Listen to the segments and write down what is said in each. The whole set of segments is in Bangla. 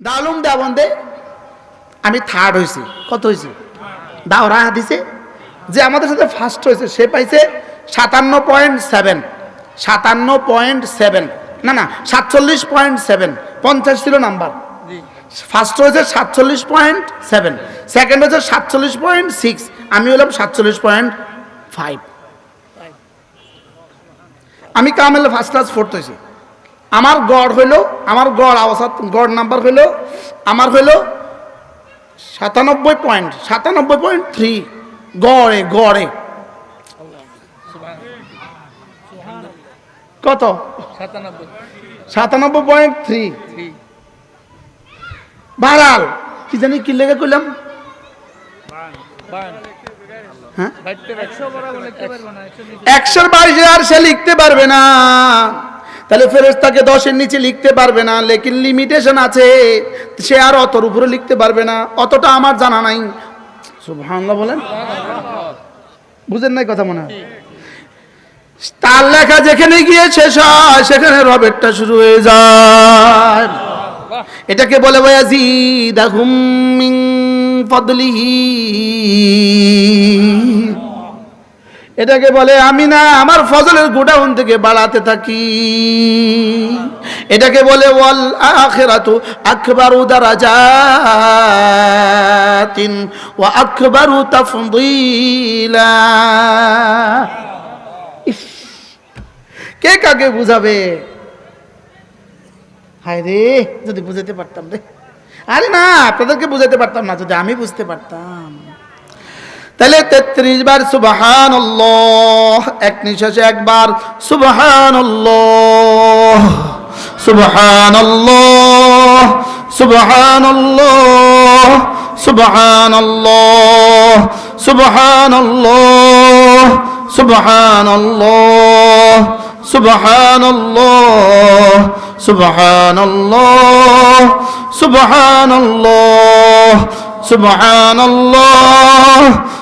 দালুম দেবন্দে আমি থার্ড হয়েছি কত হয়েছি দাওরা দিছে যে আমাদের সাথে ফার্স্ট হয়েছে সে পাইছে সাতান্ন পয়েন্ট সেভেন সাতান্ন পয়েন্ট সেভেন না না সাতচল্লিশ পয়েন্ট সেভেন পঞ্চাশ ছিল নাম্বার। ফার্স্ট হয়েছে সাতচল্লিশ পয়েন্ট সেভেন সেকেন্ড হয়েছে সাতচল্লিশ পয়েন্ট সিক্স আমি হলাম সাতচল্লিশ পয়েন্ট ফাইভ আমি কামেলে ফার্স্ট ক্লাস ফোর্থ হয়েছি আমার গড় হইল, আমার গড় অবস্থা গড় নাম্বার হইল, আমার হইল সাতানব্বই পয়েন্ট সাতানব্বই পয়েন্ট থ্রি, গড়ে গড়ে। কত? সাতানব্বই পয়েন্ট থ্রি। বাড়াল কি জানি কি লেগে করলাম হ্যাঁ? একশোর বাইশে আর সে লিখতে পারবে না। তাহলে ফেরেস্তাকে দশের নিচে লিখতে পারবে না, লেকিন লিমিটেশন আছে, সে আর অতর উপরে লিখতে পারবে না, অতটা আমার জানা নাই। সুবহানাল্লাহ বলেন। বুঝেন নাই কথা মনে হয়? তার লেখা যেখানে গিয়ে শেষ হয়, সেখানে রবেরটা শুরু হয়ে যায়। এটাকে বলে ওয়াজিদাহুম মিন ফদলিহি। এটাকে বলে, আমি না আমার ফজলের গোডাউন থেকে বাড়াতে থাকি। এটাকে বলে, ওয়াল আখিরাতু আকবারু দারাজাতিন ওয়া আকবারু তাফদীলা। কে কাকে বুঝাবে? হায় রে, যদি বুঝাতে পারতাম রে। আরে না, আপনাদেরকে বুঝাতে পারতাম না, যদি আমি বুঝতে পারতাম। তাহলে তেত্রিশ বার সুবাহান এক নিঃশ্বাসে একবার সুবাহান সুবাহান সুবাহান সুবাহান সুবাহান সুবাহান سبحان الله سبحان الله سبحان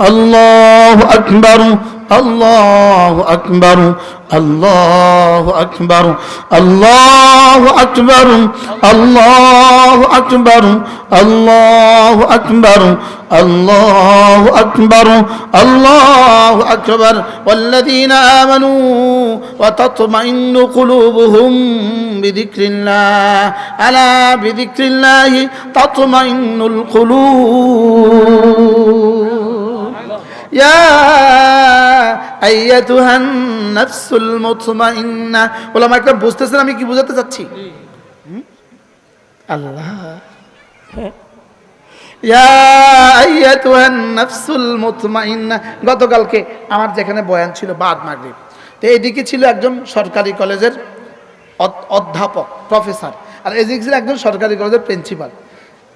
الله أكبر الله أكبر الله أكبر الله أكبر الله أكبر الله أكبر الله أكبر الله أكبر والذين آمنوا وتطمئن قلوبهم بذكر الله ألا بذكر الله تطمئن القلوب ওলামা একটা বুঝতেছেন আমি কি বুঝাতে চাচ্ছি? আল্লাহ। মুতমাইন্না। গতকালকে আমার যেখানে বয়ান ছিল বাদ মাগরিব, তো এদিকে ছিল একজন সরকারি কলেজের অধ- অধ্যাপক, প্রফেসর, আর এদিকে ছিল একজন সরকারি কলেজের প্রিন্সিপাল।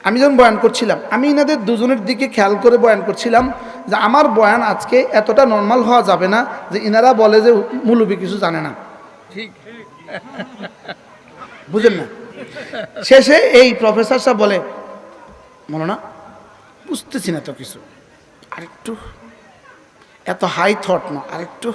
আমি যখন বয়ান করছিলাম, আমি এনাদের দুজনের দিকে খেয়াল করে বয়ান করছিলাম যে আমার বয়ান আজকে এতটা নর্মাল হওয়া যাবে না যে ইনারা বলে যে মুলুবি কিছু জানে না। ঠিক। বুঝেন না? শেষে এই প্রফেসর সাহেব বলে মনে না বুঝতেছি না তো কিছু। আরেকটু এত হাই থট না আরেকটু।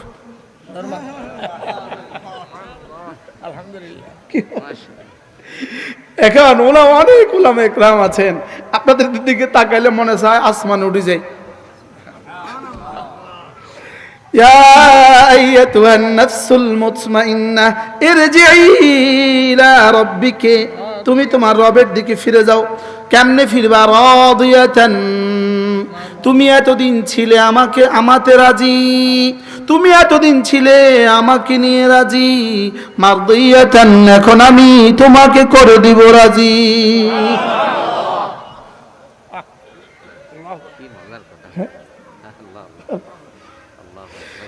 এখন ওলাম অনেক ওলাম একরাম আছেন। আপনাদের দিকে তাকাইলে মনে চায় আসমান উঠে যায়। يا أيتها النفس المطمئنة ارجعي إلى ربك তুমি তোমার রবের দিকে ফিরে যাও কেমনে ফিরবা রাদিয়াতান তুমি এতদিন ছিলে আমাকে আমাতে রাজি তুমি এতদিন ছিলে আমাকে নিয়ে রাজি মারদিয়াতান এখন আমি তোমাকে করে দিব রাজি يا أيتها النفس المطمئنة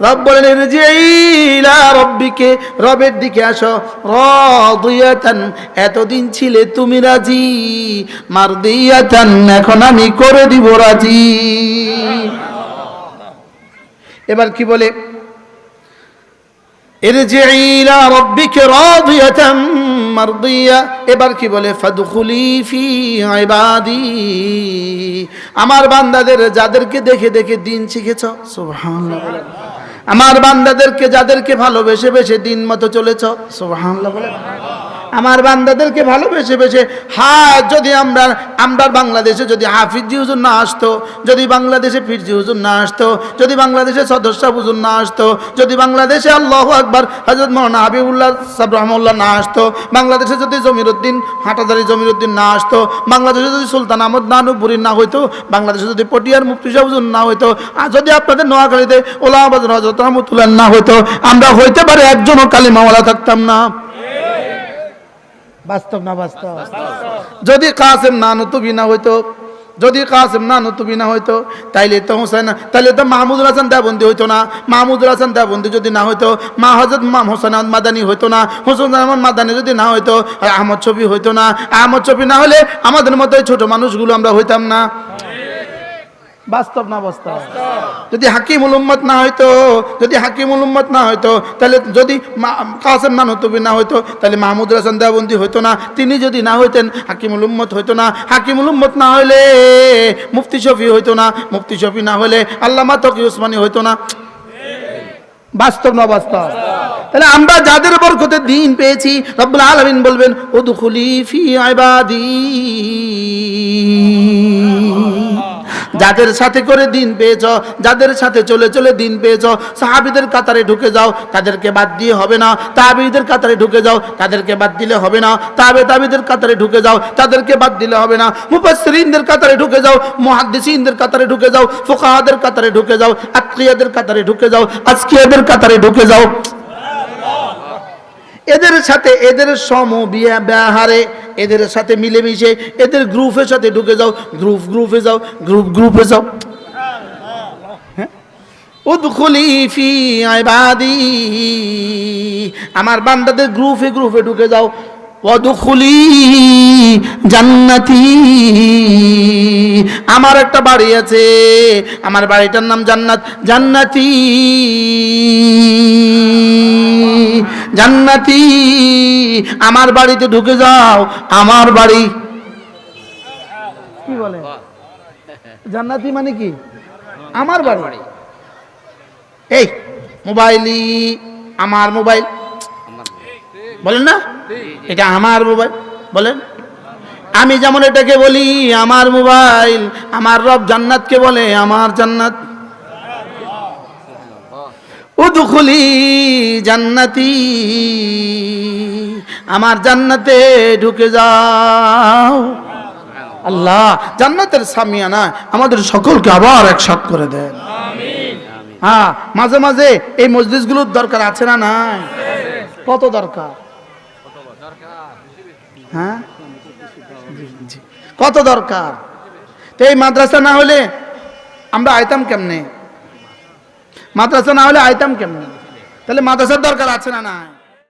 রব বলেন ইলা রব্বিকে। রবের দিকে আসো। রদুয়াতান, এতদিন ছিলে তুমি রাজি। মার দিয়াতান এখন আমি করে দিব রাজি। এবার কি বলে? এবার কি বলে? আমার বান্দাদের, যাদেরকে দেখে দেখে দিন শিখেছ? সুবহানাল্লাহ। আমার বান্দাদেরকে যাদেরকে ভালোবেসে বেসে দিন মতো চলেছ সোহান বলেন। আমার বান্দাদেরকে ভালোবেসে বেসে হ্যাঁ যদি আমরা আমরা বাংলাদেশে যদি হাফিজি হুজুর না আসতো, যদি বাংলাদেশে ফিরজি হুজুর না আসতো, যদি বাংলাদেশে সদস্য হুজুর না আসতো, যদি বাংলাদেশে আল্লাহ আকবার হজরত মৌলানা হাবিবুল্লাহ সাব রহমুল্লাহ না আসতো, বাংলাদেশে যদি জমিরুদ্দিন হাটাদারি জমিরুদ্দিন না আসতো, বাংলাদেশে যদি সুলতান আহমদ নানুপুরি না হইতো, বাংলাদেশে যদি পটিয়ার মুফতি হুজুর না হইতো, আর যদি আপনাদের নোয়াখালীতে ওলামাবাদ হজরত রহমতুল্লাহ না হইতো, আমরা হইতে পারে একজনও কালিমাওয়ালা থাকতাম না। বাস্তব না বাস্তব? যদি কাসেম না নতুবি না হইতো যদি কাসেম না নতুবি না হইতো তাইলে তো হোসেন তাইলে তো মাহমুদুল হাসান দেবন্দি হইতো না। মাহমুদুল হাসান দেবন্দি যদি না হইতো মা হজরত মাম হোসেন আহমদ মাদানি হইতো না। হোসেন আহমদ মাদানি যদি না হইতো আহমদ ছবি হইতো না। আহমদ ছবি না হলে আমাদের মতো ছোট মানুষগুলো আমরা হইতাম না। বাস্তব না বাস্তব? যদি হাকিমুল উম্মত না হইতো, যদি হাকিমুল উম্মত না হইতো, তাহলে যদি কাসেম না নতুবি না হইতো, তাহলে মাহমুদ হাসান দেওবন্দি হইতো না। তিনি যদি না হইতেন হাকিমুল উম্মত হইতো না। হাকিমুল উম্মত না হইলে মুফতি শফি হইতো না। মুফতি শফি না হলে আল্লামা তকি উসমানী হইতো না। বাস্তব না বাস্তব? তাহলে আমরা যাদের বরকতে দিন পেয়েছি, রব্বুল আলামিন বলবেন, উদখুলি ফি ইবাদি। যাদের সাথে করে দিন পেয়েছ, যাদের সাথে চলে চলে দিন পেয়েছ, সাহাবিদের কাতারে ঢুকে যাও, তাদেরকে বাদ দিয়ে হবে না। তাবিদের কাতারে ঢুকে যাও, তাদেরকে বাদ দিলে হবে না। তাবে তাবিদের কাতারে ঢুকে যাও, তাদেরকে বাদ দিলে হবে না। মুফাসসিরিনদের কাতারে ঢুকে যাও, মুহাদ্দিসিনদের কাতারে ঢুকে যাও, ফুকাহাদের কাতারে ঢুকে যাও, আত্মীয়দের কাতারে ঢুকে যাও, আজকিয়াদের কাতারে ঢুকে যাও। এদের সাথে এদের সম বিয়া ব্যবহারে এদের সাথে মিলেমিশে, এদের গ্রুপের সাথে ঢুকে যাও, গ্রুপ গ্রুপে যাও, গ্রুপ গ্রুপে যাও। হ্যাঁ? আমার বান্দাদের গ্রুপে গ্রুপে ঢুকে যাও। ওয়াদখুলি জান্নাতি, আমার একটা বাড়ি আছে, আমার বাড়িটার নাম জান্নাত। জান্নাতি। জান্নাতি। আমার বাড়িতে ঢুকে যাও, আমার বাড়ি। কি বলে? জান্নাতি মানে কি? আমার বাড়ি। এই মোবাইলই আমার মোবাইল। বলেন না? এটা আমার মোবাইল। বলেন। আমি যেমন এটাকে বলি, আমার মোবাইল, আমার রব জান্নাতকে বলে, আমার জান্নাত। উদখুলি জান্নাতি। আমার জান্নাতে ঢুকে যাও। আল্লাহ, জান্নাতের সামিয়ানা আমাদের সকলকে আবার একসাথ করে দেন। হ্যাঁ মাঝে মাঝে এই মসজিদগুলোর দরকার আছে না নাই? কত দরকার? হ্যাঁ। কত দরকার? তো এই মাদ্রাসা না হলে আমরা আইতাম কেমনে? মাদ্রাসা না হলে আইতাম কেমনি? তাহলে মাদ্রাসার দরকার আছে না নাই?